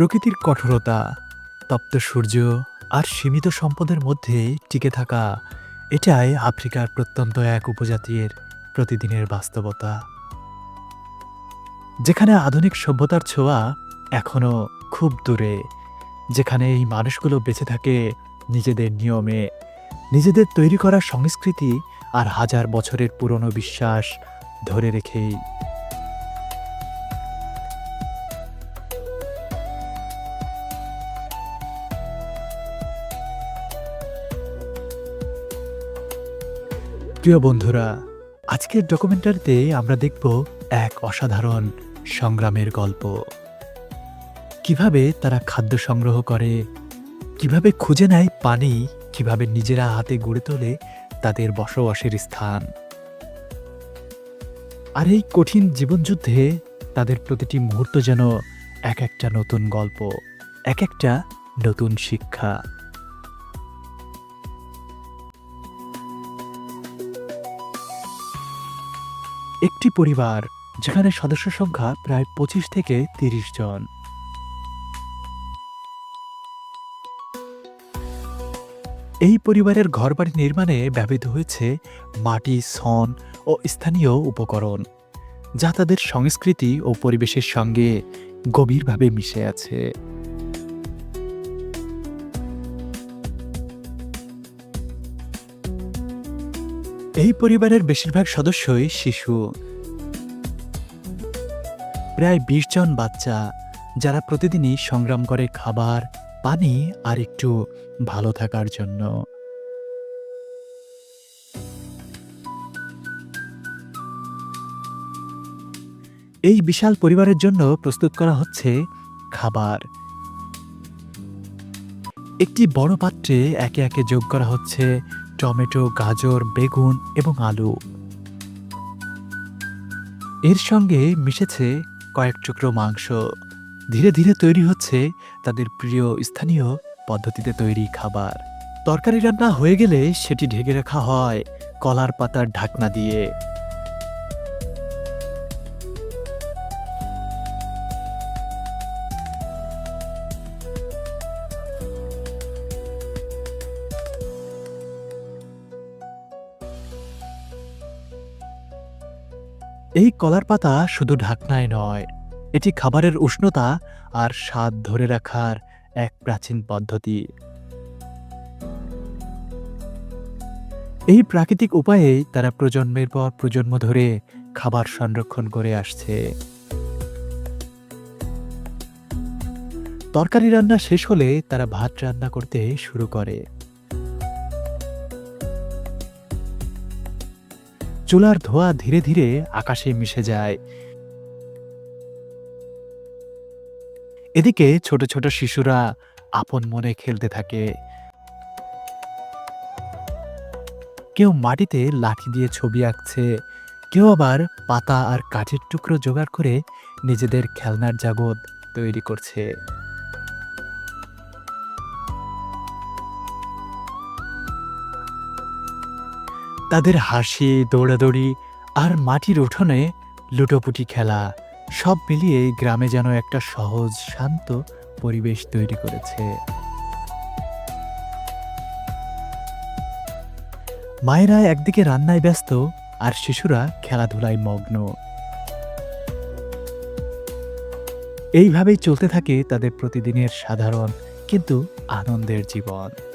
প্রকৃতির কঠোরতা, তপ্ত সূর্য আর সীমিত সম্পদের মধ্যে টিকে থাকা, এটাই আফ্রিকার প্রত্যন্ত এক উপজাতির প্রতিদিনের বাস্তবতা। যেখানে আধুনিক সভ্যতার ছোঁয়া এখনও খুব দূরে, যেখানে এই মানুষগুলো বেঁচে থাকে নিজেদের নিয়মে, নিজেদের তৈরি করা সংস্কৃতি আর হাজার বছরের পুরনো বিশ্বাস ধরে রেখেই প্রিয় বন্ধুরা, আজকের ডকুমেন্টারিতে আমরা দেখব এক অসাধারণ সংগ্রামের গল্প। কীভাবে তারা খাদ্য সংগ্রহ করে, কীভাবে খুঁজে নেয় পানি, কীভাবে নিজেরা হাতে গড়ে তোলে তাদের বসবাসের স্থান। আর এই কঠিন জীবনযুদ্ধে তাদের প্রতিটি মুহূর্ত যেন এক একটা নতুন গল্প, এক একটা নতুন শিক্ষা। একটি পরিবার, যেখানে সদস্য সংখ্যা প্রায় পঁচিশ থেকে তিরিশ জন। এই পরিবারের ঘরবাড়ি নির্মাণে ব্যবহৃত হয়েছে মাটি, সন ও স্থানীয় উপকরণ, যা তাদের সংস্কৃতি ও পরিবেশের সঙ্গে গভীরভাবে মিশে আছে। এই পরিবারের বেশিরভাগ সদস্যই শিশু। প্রায় বিশ জন বাচ্চা, যারা প্রতিদিনই সংগ্রাম করে খাবার, পানি আর একটু ভালো থাকার জন্য। এই বিশাল পরিবারের জন্য প্রস্তুত করা হচ্ছে খাবার। একটি বড় পাত্রে একে একে যোগ করা হচ্ছে টমেটো, গাজর, বেগুন এবং আলু। এর সঙ্গে মিশেছে কয়েক টুকরো মাংস। ধীরে ধীরে তৈরি হচ্ছে তাদের প্রিয় স্থানীয় পদ্ধতিতে তৈরি খাবার। তরকারি রান্না হয়ে গেলে সেটি ঢেকে রাখা হয় কলার পাতার ঢাকনা দিয়ে। এই কলার পাতা শুধু ঢাকনায় নয়, এটি খাবারের উষ্ণতা আর স্বাদ ধরে রাখার এক প্রাচীন পদ্ধতি। এই প্রাকৃতিক উপায়েই তারা প্রজন্মের পর প্রজন্ম ধরে খাবার সংরক্ষণ করে আসছে। তরকারি রান্না শেষ হলে তারা ভাত রান্না করতে শুরু করে। চুলার ধোঁয়া ধীরে ধীরে আকাশে মিশে যায়। এদিকে ছোট ছোট শিশুরা আপন মনে খেলতে থাকে। কেউ মাটিতে লাঠি দিয়ে ছবি আঁকছে, কেউ আবার পাতা আর কাঠের টুকরো জোগাড় করে নিজেদের খেলনার জগৎ তৈরি করছে। তাদের হাসি, দৌড়াদৌড়ি আর মাটির উঠোনে লুটোপুটি খেলা সব মিলিয়ে গ্রামে যেন একটা সহজ, শান্ত পরিবেশ তৈরি করেছে। মায়েরা একদিকে রান্নায় ব্যস্ত আর শিশুরা খেলাধুলায় মগ্ন। এইভাবেই চলতে থাকে তাদের প্রতিদিনের সাধারণ কিন্তু আনন্দের জীবন।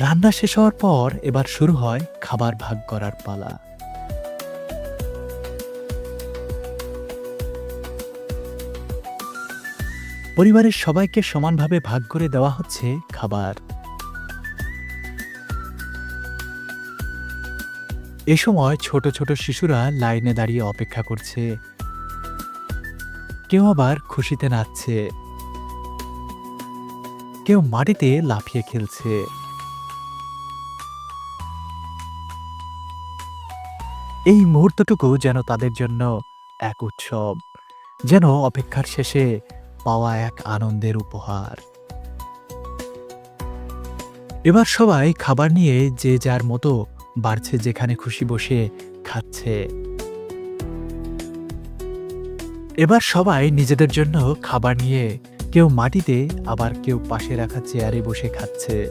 রান্না শেষ হওয়ার পর এবার শুরু হয় খাবার ভাগ করার পালা। পরিবারের সবাইকে সমানভাবে ভাগ করে দেওয়া হচ্ছে খাবার। এ সময় ছোট ছোট শিশুরা লাইনে দাঁড়িয়ে অপেক্ষা করছে। কেউ আবার খুশিতে নাচছে। কেউ মাটিতে লাফিয়ে খেলছে। এই মুহূর্তটুকু যেন তাদের জন্য এক উৎসব, যেন অপেক্ষার শেষে পাওয়া এক আনন্দের উপহার। এবার সবাই খাবার নিয়ে যে যার মতো বাড়ছে যেখানে খুশি বসে খাচ্ছে। এবার সবাই নিজেদের জন্য খাবার নিয়ে কেউ মাটিতে, আবার কেউ পাশে রাখা চেয়ারে বসে খাচ্ছে।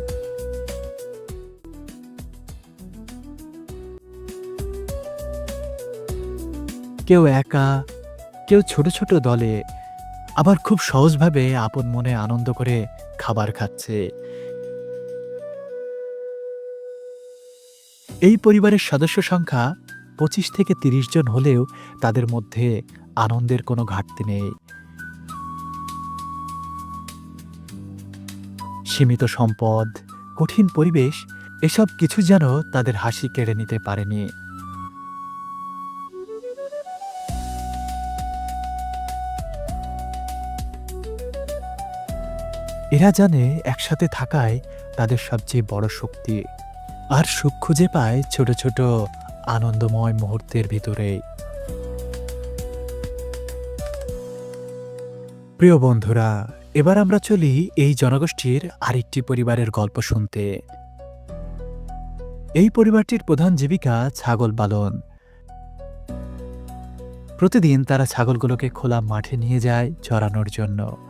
কেউ একা, কেউ ছোট ছোট দলে আবার খুব সহজভাবে আপন মনে আনন্দ করে খাবার খাচ্ছে। এই পরিবারের সদস্য সংখ্যা পঁচিশ থেকে তিরিশ জন হলেও তাদের মধ্যে আনন্দের কোনো ঘাটতি নেই। সীমিত সম্পদ, কঠিন পরিবেশ, এসব কিছু যেন তাদের হাসি কেড়ে নিতে পারেনি। এরা জানে একসাথে থাকায় তাদের সবচেয়ে বড় শক্তি। আর সুখ খুঁজে পায় ছোট ছোট আনন্দময় মুহূর্তের ভিতরে। প্রিয় বন্ধুরা, এবার আমরা চলি এই জনগোষ্ঠীর আরেকটি পরিবারের গল্প শুনতে। এই পরিবারটির প্রধান জীবিকা ছাগল পালন। প্রতিদিন তারা ছাগলগুলোকে খোলা মাঠে নিয়ে যায় চড়ানোর জন্য।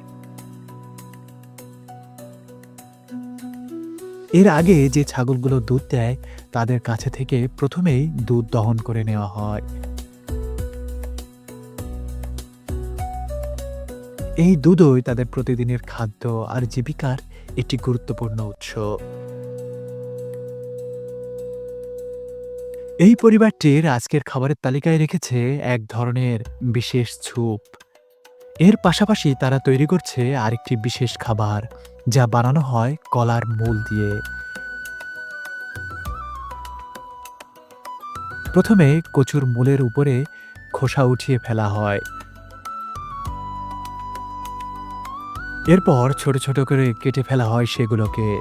এর আগে যে ছাগলগুলো দুধ দেয়, তাদের কাছে থেকে প্রথমেই দুধ দহন করে নেওয়া হয়। এই দুধই তাদের প্রতিদিনের খাদ্য আর জীবিকার একটি গুরুত্বপূর্ণ উৎস। এই পরিবারটির আজকের খাবারের তালিকায় রেখেছে এক ধরনের বিশেষ স্যুপ। এর পাশাপাশি তারা তৈরি করছে আরেকটি বিশেষ খাবার, যা বানানো হয় কলার মূল দিয়ে। প্রথমে কচুর মূলের উপরে খোসা উঠিয়ে ফেলা হয়। এরপর ছোট ছোট করে কেটে ফেলা হয় সেগুলোকে।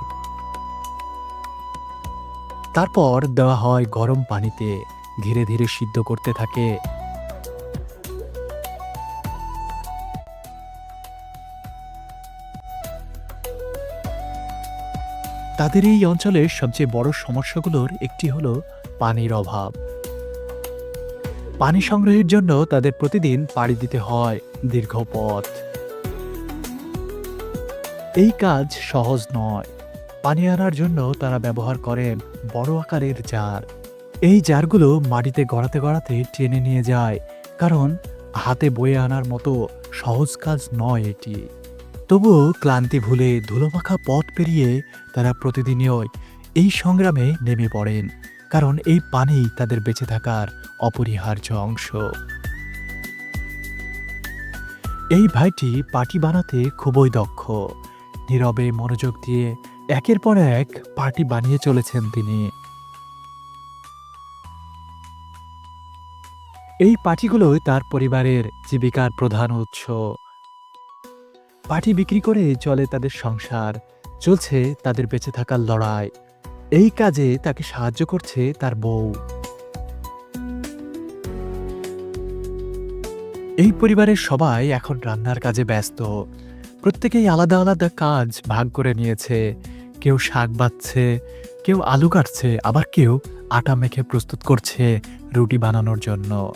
তারপর দেওয়া হয় গরম পানিতে, ধীরে ধীরে সিদ্ধ করতে থাকে। তাদের এই অঞ্চলের সবচেয়ে বড় সমস্যাগুলোর একটি হলো পানির অভাব। পানি সংগ্রহের জন্য তাদের প্রতিদিন পাড়ি দিতে হয় দীর্ঘ পথ। এই কাজ সহজ নয়। পানি আনার জন্য তারা ব্যবহার করেন বড় আকারের জার। এই জারগুলো মাটিতে গড়াতে গড়াতে টেনে নিয়ে যায়, কারণ হাতে বয়ে আনার মতো সহজ কাজ নয় এটি। তবুও ক্লান্তি ভুলে ধুলোমাখা পথ পেরিয়ে তারা প্রতিদিনই এই সংগ্রামে নেমে পড়েন, কারণ এই পানি তাদের বেঁচে থাকার অপরিহার্য অংশ। এই ভাইটি পাটি বানাতে খুবই দক্ষ, নীরবে মনোযোগ দিয়ে একের পর এক পার্টি বানিয়ে চলেছেন তিনি। এই পাটিগুলোই তার পরিবারের জীবিকার প্রধান উৎস। পার্টি বিক্রি করে চলে তাদের সংসার, চলছে তাদের বেঁচে থাকার লড়াই। এই কাজে তাকে সাহায্য করছে তার বউ। এই পরিবারের সবাই এখন রান্নার কাজে ব্যস্ত। প্রত্যেকেই আলাদা আলাদা কাজ ভাগ করে নিয়েছে। কেউ শাক বাচ্ছে, কেউ আলু কাটছে, আবার কেউ আটা মেখে প্রস্তুত করছে রুটি বানানোর জন্য।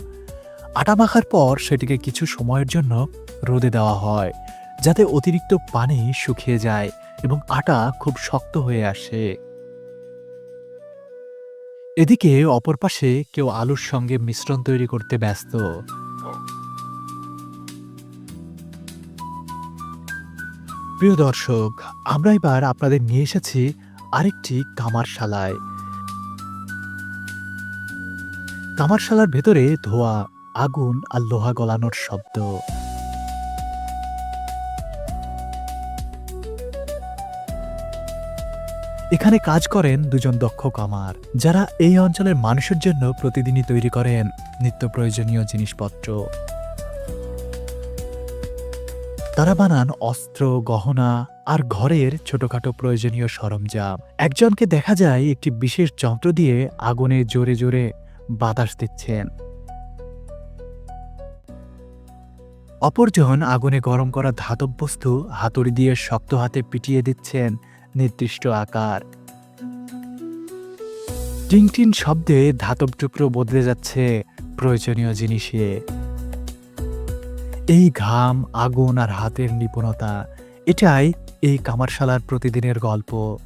আটা মাখার পর সেটিকে কিছু সময়ের জন্য রোদে দেওয়া হয়। যাতে অতিরিক্ত পানি শুকিয়ে যায় এবং আটা খুব শক্ত হয়ে আসে। এদিকে অপর পাশে কেউ আলুর সঙ্গে মিশ্রণ তৈরি করতে ব্যস্ত। প্রিয় দর্শক, আমরা এবার আপনাদের নিয়ে এসেছি আরেকটি কামারশালায়। কামারশালার ভেতরে ধোয়া, আগুন আর লোহা গলানোর শব্দ। এখানে কাজ করেন দুজন দক্ষ কামার, যারা এই অঞ্চলের মানুষের জন্য প্রতিদিনই তৈরি করেন নিত্য প্রয়োজনীয় জিনিসপত্র। তারা বানান অস্ত্র, গহনা আর ঘরের ছোটখাটো প্রয়োজনীয় সরঞ্জাম। একজনকে দেখা যায় একটি বিশেষ যন্ত্র দিয়ে আগুনে জোরে জোরে বাতাস দিচ্ছেন। অপরজন আগুনে গরম করা ধাতব বস্তু হাতুড়ি দিয়ে শক্ত হাতে পিটিয়ে দিচ্ছেন। নির্দিষ্ট আকার। টিং টিন শব্দে ধাতব টুকরো বদলে যাচ্ছে প্রয়োজনীয় জিনিসে। এই ঘাম, আগুন আর হাতের নিপুণতা, এটাই এই কামারশালার প্রতিদিনের গল্প।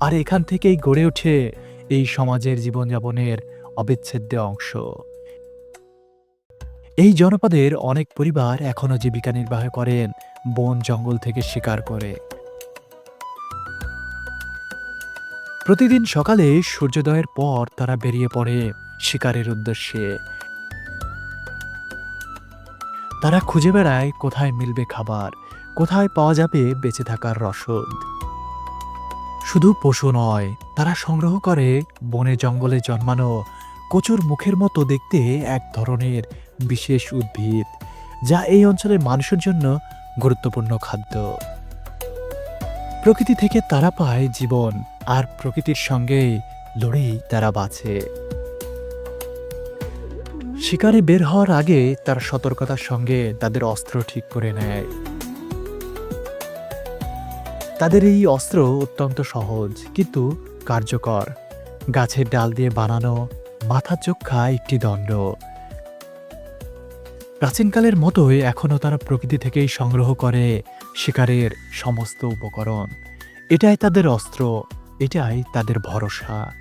আর এখান থেকেই গড়ে ওঠে এই সমাজের জীবনযাপনের অবিচ্ছেদ্য অংশ। এই জনপদের অনেক পরিবার এখনও জীবিকা নির্বাহ করেন, বন জঙ্গল থেকে শিকার করে। প্রতিদিন সকালে সূর্যোদয়ের পর তারা বেরিয়ে পড়ে শিকারের উদ্দেশ্যে। তারা খুঁজে বেড়ায় কোথায় মিলবে খাবার, কোথায় পাওয়া যাবে বেঁচে থাকার রসদ। শুধু পশু নয়, তারা সংগ্রহ করে বনে জঙ্গলে জন্মানো কচুর মুখের মতো দেখতে এক ধরনের বিশেষ উদ্ভিদ, যা এই অঞ্চলের মানুষের জন্য গুরুত্বপূর্ণ খাদ্য। প্রকৃতি থেকে তারা পায় জীবন। আর প্রকৃতির সঙ্গেই লড়েই তারা বাঁচে। শিকারে বের হওয়ার আগে তারা সতর্কতার সঙ্গে তাদের অস্ত্র ঠিক করে নেয়। তাদের এই অস্ত্র অত্যন্ত সহজ, কিন্তু কার্যকর। গাছের ডাল দিয়ে বানানো মাথা চোখা একটি দণ্ড। প্রাচীনকালের মতোই এখনও তারা প্রকৃতি থেকেই সংগ্রহ করে শিকারের সমস্ত উপকরণ। এটাই তাদের অস্ত্র। এটাই তাদের ভরসা।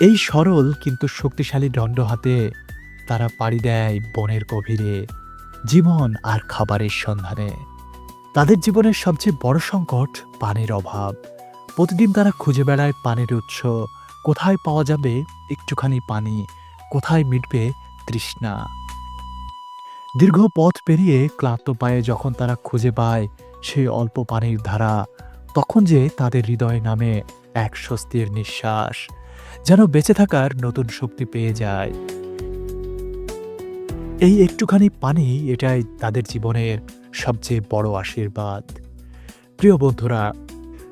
এই সরল কিন্তু শক্তিশালী দণ্ড হাতে তারা পাড়ি দেয় বনের গভীরে, জীবন আর খাবারের সন্ধানে। তাদের জীবনের সবচেয়ে বড় সংকট পানির অভাব। প্রতিদিন তারা খুঁজে বেড়ায় পানির উৎস, কোথায় পাওয়া যাবে একটুখানি পানি, কোথায় মিটবে তৃষ্ণা। দীর্ঘ পথ পেরিয়ে ক্লান্ত পায়ে যখন তারা খুঁজে পায় সেই অল্প পানির ধারা তখন যে তাদের হৃদয় নামে এক স্বস্তির নিঃশ্বাস, যেন বেঁচে থাকার নতুন শক্তি পেয়ে যায়। এই একটুখানি পানি এটাই তাদের জীবনের সবচেয়ে বড় আশীর্বাদ। প্রিয় বন্ধুরা,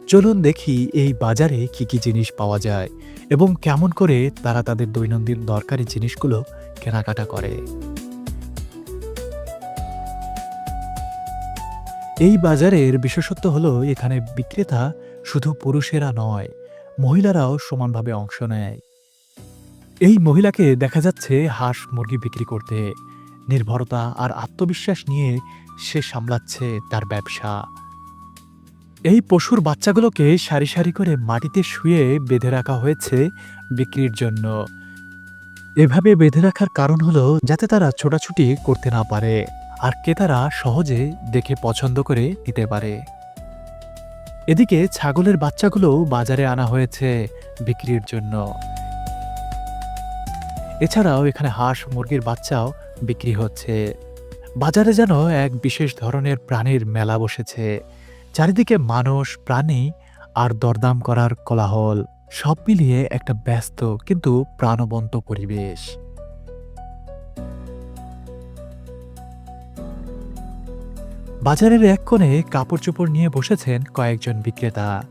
চলুন দেখি এই বাজারে কি কি জিনিস পাওয়া যায় এবং কেমন করে তারা তাদের দৈনন্দিন দরকারি জিনিসগুলো কেনাকাটা করে। এই বাজারের বিশেষত্ব হলো এখানে বিক্রেতা শুধু পুরুষেরা নয়, মহিলারাও সমানভাবে অংশ নেয়। এই মহিলাকে দেখা যাচ্ছে হাঁস মুরগি বিক্রি করতে, নির্ভরতা আর আত্মবিশ্বাস নিয়ে সে সামলাচ্ছে তার ব্যবসা। এই পশুর বাচ্চাগুলোকে সারি সারি করে মাটিতে শুয়ে বেঁধে রাখা হয়েছে বিক্রির জন্য। এভাবে বেঁধে রাখার কারণ হলো যাতে তারা ছোটাছুটি করতে না পারে। আর ক্রেতারা সহজে দেখে পছন্দ করে নিতে পারে। এদিকে ছাগলের বাচ্চাগুলো বাজারে আনা হয়েছে বিক্রির জন্য। এছাড়াও এখানে হাঁস মুরগির বাচ্চাও বিক্রি হচ্ছে। বাজারে যেন এক বিশেষ ধরনের প্রাণীর মেলা বসেছে। চারিদিকে মানুষ, প্রাণী আর দরদাম করার কোলাহল সব মিলিয়ে একটা ব্যস্ত কিন্তু প্রাণবন্ত পরিবেশ। বাজারের এক কোণে কাপড় চোপড় নিয়ে বসেছেন কয়েকজন বিক্রেতা।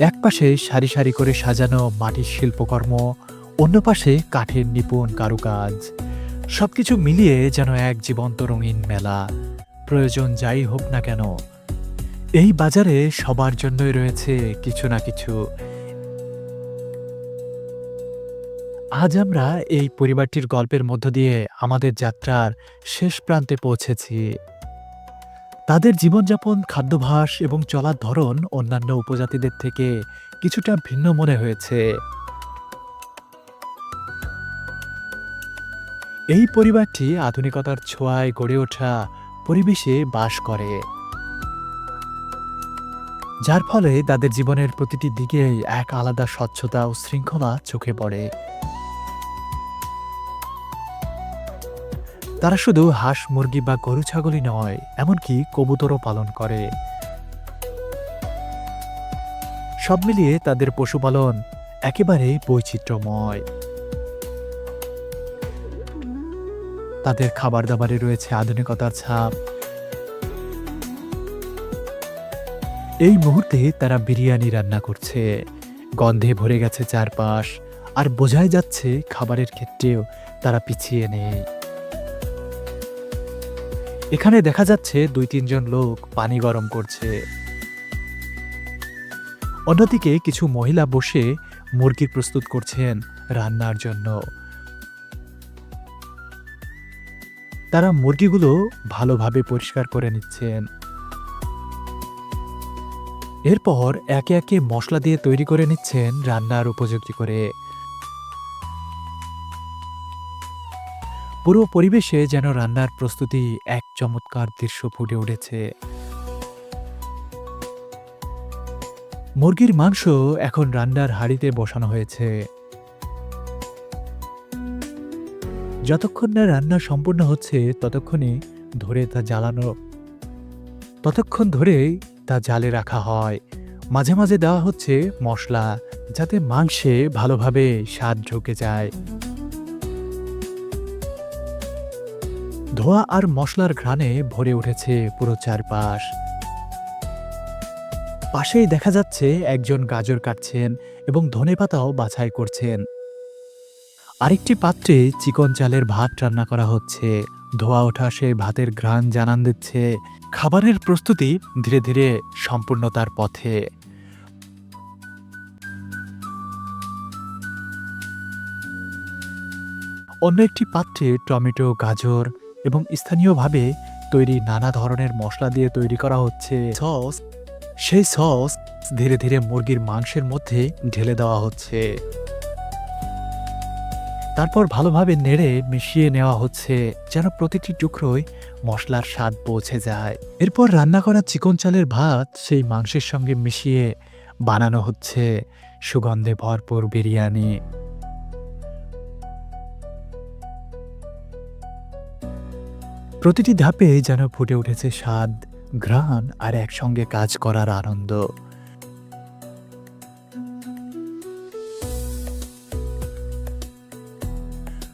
এক পাশে সারি সারি করে সাজানো মাটির শিল্পকর্ম, অন্য পাশে কাঠের নিপুণ কারুকাজ। সবকিছু মিলিয়ে যেন এক জীবন্ত রঙিন মেলা। প্রয়োজন যাই হোক না কেন। এই বাজারে সবার জন্যই রয়েছে কিছু না কিছু। আজ আমরা এই পরিবারটির গল্পের মধ্য দিয়ে আমাদের যাত্রার শেষ প্রান্তে পৌঁছেছি। তাদের জীবনযাপন, খাদ্যাভ্যাস এবং চলার ধরন অন্যান্য উপজাতিদের থেকে কিছুটা ভিন্ন মনে হয়েছে। এই পরিবারটি আধুনিকতার ছোঁয়ায় গড়ে ওঠা পরিবেশে বাস করে। যার ফলে তাদের জীবনের প্রতিটি দিকেই এক আলাদা স্বচ্ছতা ও শৃঙ্খলা চোখে পড়ে। তারা শুধু হাঁস, মুরগি বা গরু, ছাগলই নয়, এমনকি কবুতরও পালন করে। সব মিলিয়ে তাদের পশুপালন একেবারে বৈচিত্র্যময়। তাদের খাবার দাবারে রয়েছে আধুনিকতার ছাপ। এই মুহূর্তে তারা বিরিয়ানি রান্না করছে। গন্ধে ভরে গেছে চারপাশ, আর বোঝাই যাচ্ছে খাবারের ক্ষেত্রেও তারা পিছিয়ে নেই। এখানে দেখা যাচ্ছে দুই তিনজন লোক পানি গরম করছে। অন্যদিকে কিছু মহিলা বসে মুরগি প্রস্তুত করছেন রান্নার জন্য। তারা মুরগিগুলো ভালোভাবে পরিষ্কার করে নিচ্ছেন। এরপর একে একে মশলা দিয়ে তৈরি করে নিচ্ছেন রান্নার উপযোগী করে। পুরো পরিবেশে যেন রান্নার প্রস্তুতি এক চমৎকার দৃশ্য ফুটে উঠেছে। মুরগির মাংস এখন রান্নার হাঁড়িতে বসানো হয়েছে। যতক্ষণ না রান্না সম্পূর্ণ হচ্ছে, ততক্ষণে ধরে তা জ্বালানো, ততক্ষণ ধরেই তা জালে রাখা হয়। মাঝে মাঝে দেওয়া হচ্ছে মশলা, যাতে মাংসে ভালোভাবে স্বাদ ঢুকে যায়। ধোয়া আর মশলার ঘ্রাণে ভরে উঠেছে পুরো চারপাশ। পাশেই দেখা যাচ্ছে একজন গাজর কাটছেন এবং ধনেপাতাও বাছাই করছেন। আরেকটি পাত্রে চিকন চালের ভাত রান্না করা হচ্ছে। ধোয়া ওঠা সেই ভাতের ঘ্রাণ জানান দিচ্ছে। খাবারের প্রস্তুতি ধীরে ধীরে সম্পূর্ণতার পথে। অন্য একটি পাত্রে টমেটো, গাজর এবং স্থানীয়ভাবে তৈরি নানা ধরনের মশলা দিয়ে তৈরি করা হচ্ছে। সস। সেই সস ধীরে ধীরে মুরগির মাংসের মধ্যে ঢেলে দেওয়া হচ্ছে। তারপর ভালোভাবে নেড়ে মিশিয়ে নেওয়া হচ্ছে যেন প্রতিটি টুকরোয় মশলার স্বাদ পৌঁছে যায়। এরপর রান্না করা চিকন চালের ভাত সেই মাংসের সঙ্গে মিশিয়ে বানানো হচ্ছে। সুগন্ধে ভরপুর বিরিয়ানি। প্রতিটি ধাপে যেন ফুটে উঠেছে স্বাদ, ঘ্রাণ আর একসঙ্গে কাজ করার আনন্দ।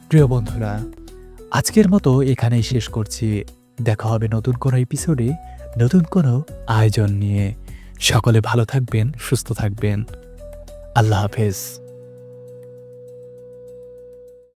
প্রিয় বন্ধুরা, আজকের মতো এখানেই শেষ করছি। দেখা হবে নতুন কোনো এপিসোডে নতুন কোনো আয়োজন নিয়ে। সকলে ভালো থাকবেন, সুস্থ থাকবেন। আল্লাহ হাফেজ।